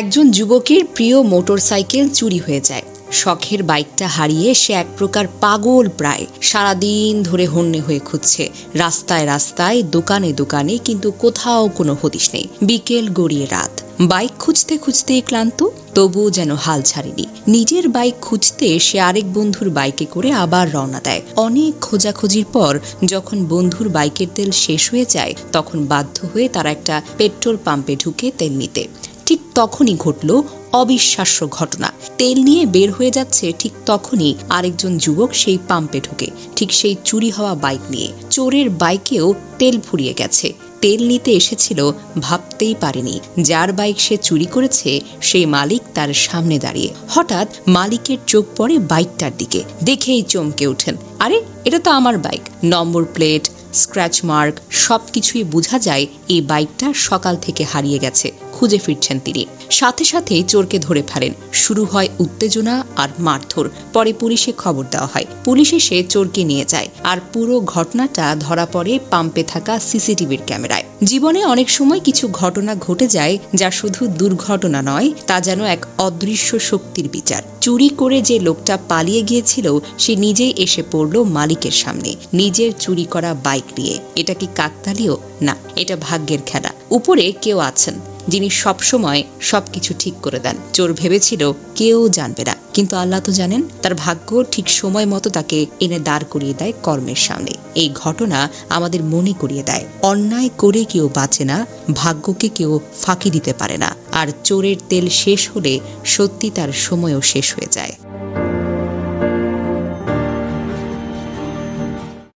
একজন যুবকের প্রিয় মোটরসাইকেল চুরি হয়ে যায়। শখের বাইকটা হারিয়ে সে এক প্রকার পাগল প্রায়। সারাদিন ধরে হন্যে হয়ে খুঁজছে। রাস্তায় রাস্তায়, দোকানে দোকানে, কিন্তু কোথাও কোনো হদিশ নেই। বিকেল গড়িয়ে রাত। বাইক খুঁজতে খুঁজতে ক্লান্ত, তবুও যেন হাল ছাড়েনি। নিজের বাইক খুঁজতে সে আরেক বন্ধুর বাইকে করে আবার রওনা দেয়। অনেক খোঁজাখুঁজির পর, যখন বন্ধুর বাইকের তেল শেষ হয়ে যায়, তখন বাধ্য হয়ে তারা একটা পেট্রোল পাম্পে ঢুকে তেল নিতে। ঠিক তখনই ঘটল অবিশ্বাস্য ঘটনা। তেল নিয়ে বের হয়ে যাচ্ছে ঠিক তখনই আরেকজন যুবক সেই পাম্পে ঢোকে। ঠিক সেই চুরি হওয়া বাইক নিয়ে। চোরের বাইকেও তেল ফুরিয়ে গেছে। তেল নিতে এসেছিল ভাবতেই পারেনি। যার বাইক সে চুরি করেছে, সেই মালিক তার সামনে দাঁড়িয়ে। হঠাৎ মালিকের চোখ পড়ে বাইকটার দিকে। দেখেই চমকে ওঠেন। আরে, এটা তো আমার bike number plate scratch mark সব কিছুই বোঝা যায় এই বাইকটা সকাল থেকে হারিয়ে গেছে। খুঁজে ফিরছেন তিনি। সাথে সাথে চোরকে ধরে ফেলেন। শুরু হয় উত্তেজনা আর মারধর। পরে পুলিশে খবর দেওয়া হয়। পুলিশ এসে চোরকে নিয়ে যায়। আর পুরো ঘটনাটা ধরা পড়ে পাম্পে থাকা সিসিটিভির ক্যামেরায়। জীবনে অনেক সময় কিছু ঘটনা ঘটে যায় যা শুধু দুর্ঘটনা নয়, তা যেন এক অদৃশ্য শক্তির বিচার। চুরি করে যে লোকটা পালিয়ে গিয়েছিল, সে নিজেই এসে পড়ল মালিকের সামনে। নিজের চুরি করা বাইক নিয়ে। এটা কি কাকতালীয়? না, এটা ভাগ্যের খেলা। উপরে কেউ আছেন। যিনি সবসময় সব কিছু ঠিক করে দেন। চোর ভেবেছিল কেউ জানবে না। কিন্তু আল্লাহ তো জানেন, তার ভাগ্য ঠিক সময় মতো তাকে এনে দাঁড় করিয়ে দেয় কর্মের সামনে। এই ঘটনা আমাদের মনে করিয়ে দেয়। অন্যায় করে কেউ বাঁচে না, ভাগ্যকে কেউ ফাঁকি দিতে পারে না। আর চোরের তেল শেষ হলে সত্যি তার সময়ও শেষ হয়ে যায়।